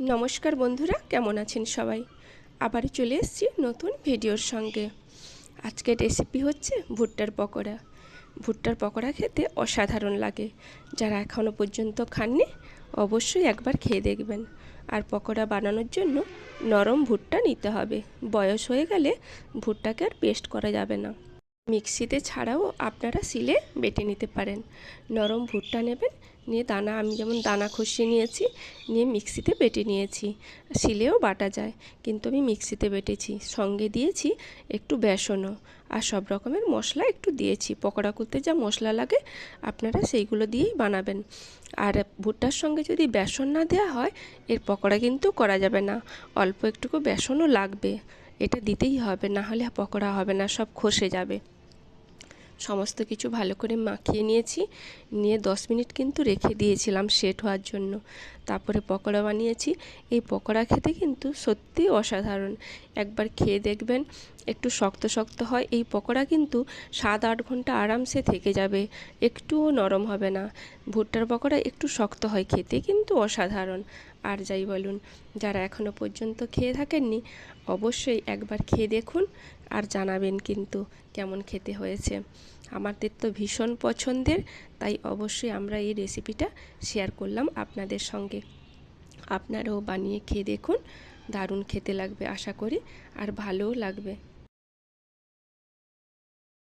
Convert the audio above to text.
নমস্কার বন্ধুরা, কেমন আছেন সবাই? আবারও চলে এসেছি নতুন ভিডিওর সঙ্গে। আজকের রেসিপি হচ্ছে ভুট্টার পকোড়া। ভুট্টার পকোড়া খেতে অসাধারণ লাগে। যারা এখনও পর্যন্ত খাননি, অবশ্যই একবার খেয়ে দেখবেন। আর পকোড়া বানানোর জন্য নরম ভুট্টা নিতে হবে। বয়স হয়ে গেলে ভুট্টাকে আর পেস্ট করা যাবে না। মিক্সিতে ছাড়াও আপনারা সিলে বেটে নিতে পারেন। নরম ভুট্টা নেবেন, নিয়ে দানা, আমি যেমন দানা খসিয়ে নিয়েছি, নিয়ে মিক্সিতে বেটে নিয়েছি। শিলেও বাটা যায়, কিন্তু আমি মিক্সিতে বেটেছি। সঙ্গে দিয়েছি একটু বেসনও আর সব রকমের মশলা একটু দিয়েছি। পকোড়া করতে যা মশলা লাগে, আপনারা সেইগুলো দিয়েই বানাবেন। আর ভুট্টার সঙ্গে যদি বেসন না দেওয়া হয়, এর পকোড়া কিন্তু করা যাবে না। অল্প একটুকু বেসনও লাগবে, এটা দিতেই হবে, না হলে পকোড়া হবে না, সব খসে যাবে। সমস্ত কিছু ভালো করে মাখিয়ে নিয়েছি। নিয়ে দশ মিনিট কিন্তু রেখে দিয়েছিলাম সেট হওয়ার জন্য। তারপরে পকোড়া বানিয়েছি। এই পকোড়া খেতে কিন্তু সত্যি অসাধারণ। একবার খেয়ে দেখবেন, একটু শক্ত শক্ত হয়। এই পকোড়া কিন্তু সাত আট ঘণ্টা আরামসে থেকে যাবে। একটুও নরম হবে না। ভুট্টার পকোড়া একটু শক্ত হয় খেতে, কিন্তু অসাধারণ। আর যাই বলুন, যারা এখনও পর্যন্ত খেয়ে থাকেননি, অবশ্যই একবার খেয়ে দেখুন আর জানাবেন কিন্তু কেমন খেতে হয়েছে। আমাদের তো ভীষণ পছন্দের, তাই অবশ্যই আমরা এই রেসিপিটা শেয়ার করলাম আপনাদের সঙ্গে। আপনারাও বানিয়ে খেয়ে দেখুন, দারুণ খেতে লাগবে আশা করি, আর ভালোও লাগবে।